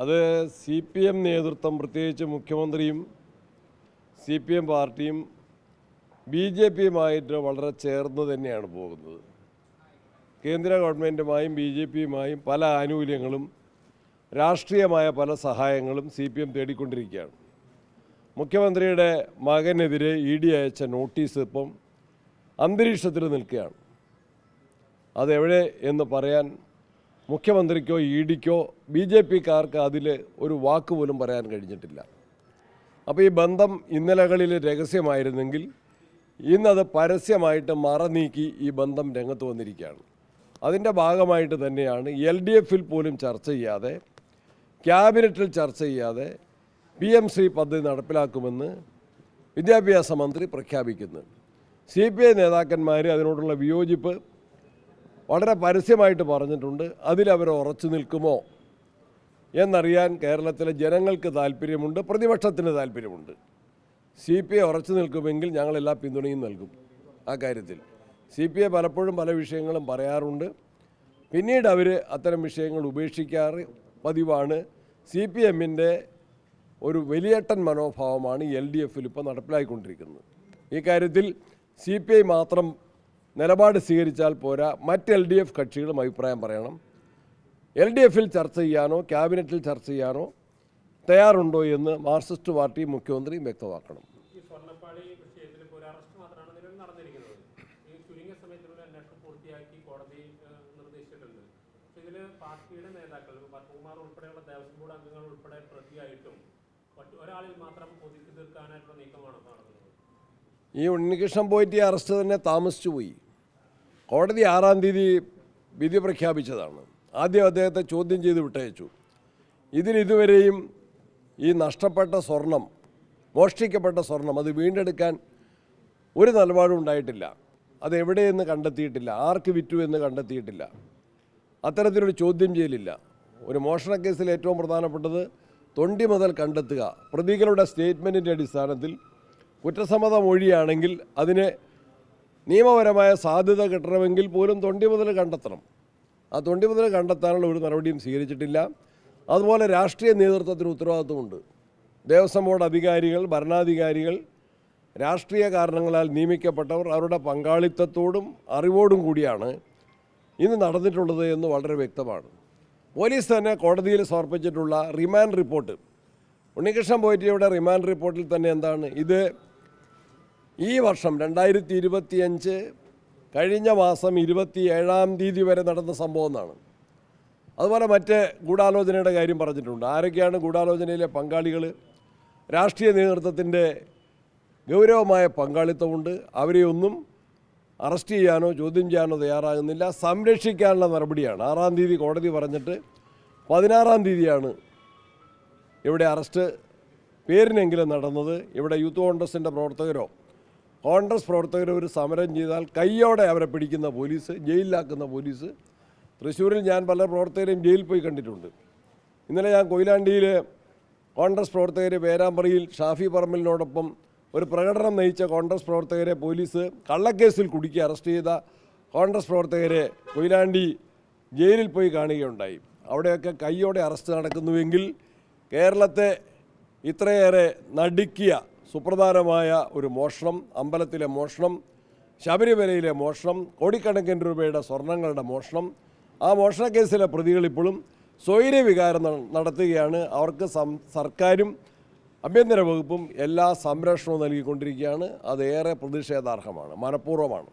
അത് C P M നേതൃത്വം പ്രത്യേകിച്ച് മുഖ്യമന്ത്രിയും സി പി എം പാർട്ടിയും ബി ജെ പിയുമായിട്ട് വളരെ ചേർന്ന് തന്നെയാണ് പോകുന്നത്. കേന്ദ്ര ഗവൺമെന്റുമായും ബി ജെ പിയുമായും പല ആനുകൂല്യങ്ങളും രാഷ്ട്രീയമായ പല സഹായങ്ങളും സി പി എം തേടിക്കൊണ്ടിരിക്കുകയാണ്. മുഖ്യമന്ത്രിയുടെ മകനെതിരെ ഇ ഡി അയച്ച നോട്ടീസ് ഇപ്പം അന്തരീക്ഷത്തിൽ നിൽക്കുകയാണ്. അതെവിടെ എന്ന് പറയാൻ മുഖ്യമന്ത്രിക്കോ ഇ ഡിക്കോ ബി ജെ പിക്കാർക്ക് അതിൽ ഒരു വാക്ക് പോലും പറയാൻ കഴിഞ്ഞിട്ടില്ല. അപ്പോൾ ഈ ബന്ധം ഇന്നലകളിൽ രഹസ്യമായിരുന്നെങ്കിൽ ഇന്നത് പരസ്യമായിട്ട് മറനീക്കി ഈ ബന്ധം രംഗത്ത് വന്നിരിക്കുകയാണ്. അതിന്റെ ഭാഗമായിട്ട് തന്നെയാണ് എൽ ഡി എഫിൽ പോലും ചർച്ച ചെയ്യാതെ ക്യാബിനറ്റിൽ ചർച്ച ചെയ്യാതെ പി എം ശ്രീ പദ്ധതി നടപ്പിലാക്കുമെന്ന് വിദ്യാഭ്യാസ മന്ത്രി പ്രഖ്യാപിക്കുന്നു. സി പി ഐ നേതാക്കന്മാർ അതിനോടുള്ള വിയോജിപ്പ് വളരെ പരസ്യമായിട്ട് പറഞ്ഞിട്ടുണ്ട്. അതിലവർ ഉറച്ചു നിൽക്കുമോ? എന്നറിയാൻ കേരളത്തിലെ ജനങ്ങൾക്ക് താല്പര്യമുണ്ട് പ്രതിപക്ഷത്തിന് താല്പര്യമുണ്ട്. സി പി ഐ ഉറച്ചു നിൽക്കുമെങ്കിൽ ഞങ്ങളെല്ലാ പിന്തുണയും നൽകും ആ കാര്യത്തിൽ. സി പി ഐ പലപ്പോഴും പല വിഷയങ്ങളും പറയാറുണ്ട്. പിന്നീട് അവർ അത്തരം വിഷയങ്ങൾ ഉപേക്ഷിക്കാറ് പതിവാണ്. സി പി എമ്മിന്റെ ഒരു വലിയേട്ടൻ മനോഭാവമാണ് എൽ ഡി എഫിൽ ഇപ്പോൾ നടപ്പിലായിക്കൊണ്ടിരിക്കുന്നത്. ഈ കാര്യത്തിൽ സി പി ഐ മാത്രം നിലപാട് സ്വീകരിച്ചാൽ പോരാ. മറ്റ് എൽ ഡി എഫ് കക്ഷികളും അഭിപ്രായം പറയണം. എൽ ഡി എഫിൽ ചർച്ച ചെയ്യാനോ ക്യാബിനറ്റിൽ ചർച്ച ചെയ്യാനോ തയ്യാറുണ്ടോ എന്ന് മാർക്സിസ്റ്റ് പാർട്ടി മുഖ്യമന്ത്രിയും വ്യക്തമാക്കണം. പാർട്ടിയുടെ നേതാക്കൾ പത്മകുമാർ ഉൾപ്പെടെയുള്ള ദേവസ്വം ബോർഡ് അംഗങ്ങൾ ഉൾപ്പെടെ പ്രതിയായിട്ടും ഒരാളിൽ മാത്രം ഒതുക്കി തീർക്കാനായിട്ടുള്ള നീക്കമാണ് നടക്കുന്നത് ഈ ഉണ്ണികൃഷ്ണൻ പോയിട്ട് ഈ അറസ്റ്റ് തന്നെ താമസിച്ചു പോയി. കോടതി ആറാം തീയതി വിധി പ്രഖ്യാപിച്ചതാണ്. ആദ്യം അദ്ദേഹത്തെ ചോദ്യം ചെയ്ത് വിട്ടയച്ചു. ഇതിലിതുവരെയും ഈ നഷ്ടപ്പെട്ട സ്വർണം മോഷ്ടിക്കപ്പെട്ട സ്വർണം അത് വീണ്ടെടുക്കാൻ ഒരു നിലപാടും ഉണ്ടായിട്ടില്ല. അത് എവിടെയെന്ന് കണ്ടെത്തിയിട്ടില്ല. ആർക്ക് വിറ്റു എന്ന് കണ്ടെത്തിയിട്ടില്ല. അത്തരത്തിലൊരു ചോദ്യം ചെയ്യലില്ല. ഒരു മോഷണ കേസിൽ ഏറ്റവും പ്രധാനപ്പെട്ടത് തൊണ്ടി മുതൽ കണ്ടെത്തുക. പ്രതികളുടെ സ്റ്റേറ്റ്മെന്റിന്റെ അടിസ്ഥാനത്തിൽ കുറ്റസമ്മത മൊഴിയാണെങ്കിൽ അതിന് നിയമപരമായ സാധ്യത കിട്ടണമെങ്കിൽ പോലും തൊണ്ടി മുതൽ കണ്ടെത്തണം. ആ തൊണ്ടി മുതൽ കണ്ടെത്താനുള്ള ഒരു നടപടിയും സ്വീകരിച്ചിട്ടില്ല. അതുപോലെ രാഷ്ട്രീയ നേതൃത്വത്തിന് ഉത്തരവാദിത്വമുണ്ട്. ദേവസ്വം ബോർഡ് അധികാരികൾ ഭരണാധികാരികൾ രാഷ്ട്രീയ കാരണങ്ങളാൽ നിയമിക്കപ്പെട്ടവർ അവരുടെ പങ്കാളിത്തത്തോടും അറിവോടും കൂടിയാണ് ഇന്ന് നടന്നിട്ടുള്ളത് എന്ന് വളരെ വ്യക്തമാണ്. പോലീസ് തന്നെ കോടതിയിൽ സമർപ്പിച്ചിട്ടുള്ള റിമാൻഡ് റിപ്പോർട്ട്. ഉണ്ണികൃഷ്ണൻ പോയിറ്റിയുടെ റിമാൻഡ് റിപ്പോർട്ടിൽ തന്നെ എന്താണ്? ഇത് ഈ വർഷം രണ്ടായിരത്തി ഇരുപത്തിയഞ്ച് കഴിഞ്ഞ മാസം ഇരുപത്തി ഏഴാം തീയതി വരെ നടന്ന സംഭവം എന്നാണ്. അതുപോലെ മറ്റ് ഗൂഢാലോചനയുടെ കാര്യം പറഞ്ഞിട്ടുണ്ട്. ആരൊക്കെയാണ് ഗൂഢാലോചനയിലെ പങ്കാളികൾ? രാഷ്ട്രീയ നേതൃത്വത്തിന്റെ ഗൗരവമായ പങ്കാളിത്തമുണ്ട്. അവരെയൊന്നും അറസ്റ്റ് ചെയ്യാനോ ചോദ്യം ചെയ്യാനോ തയ്യാറാകുന്നില്ല. സംരക്ഷിക്കാനുള്ള നടപടിയാണ്. ആറാം തീയതി കോടതി പറഞ്ഞിട്ട് പതിനാറാം തീയതിയാണ് ഇവിടെ അറസ്റ്റ്. പേരിനെങ്കിലും നടന്നത്. ഇവിടെ യൂത്ത് കോൺഗ്രസിന്റെ പ്രവർത്തകരോ കോൺഗ്രസ് പ്രവർത്തകർ ഒരു സമരം ചെയ്താൽ കയ്യോടെ അവരെ പിടിക്കുന്ന പോലീസ് ജയിലിലാക്കുന്ന പോലീസ്. തൃശ്ശൂരിൽ ഞാൻ പല പ്രവർത്തകരെയും ജയിലിൽ പോയി കണ്ടിട്ടുണ്ട്. ഇന്നലെ ഞാൻ കൊയിലാണ്ടിയിൽ കോൺഗ്രസ് പ്രവർത്തകരെ പേരാമ്പ്രയിൽ ഷാഫി പറമ്പലിനോടൊപ്പം ഒരു പ്രകടനം നയിച്ച കോൺഗ്രസ് പ്രവർത്തകരെ പോലീസ് കള്ളക്കേസിൽ കുടുക്കി അറസ്റ്റ് ചെയ്ത കോൺഗ്രസ് പ്രവർത്തകരെ കൊയിലാണ്ടി ജയിലിൽ പോയി കാണുകയുണ്ടായി. അവിടെയൊക്കെ കൈയോടെ അറസ്റ്റ് നടക്കുന്നുവെങ്കിൽ കേരളത്തെ ഇത്രയേറെ നടുക്കിയ സുപ്രധാനമായ ഒരു മോഷണം അമ്പലത്തിലെ മോഷണം ശബരിമലയിലെ മോഷണം കോടിക്കണക്കിന് രൂപയുടെ സ്വർണങ്ങളുടെ മോഷണം. ആ മോഷണ കേസിലെ പ്രതികൾ ഇപ്പോഴും സ്വൈര്യ വികാരം നടത്തുകയാണ്. അവർക്ക് സർക്കാരും ആഭ്യന്തര വകുപ്പും എല്ലാ സംരക്ഷണവും നൽകിക്കൊണ്ടിരിക്കുകയാണ്. അത് ഏറെ പ്രതിഷേധാർഹമാണ് മനഃപൂർവമാണ്.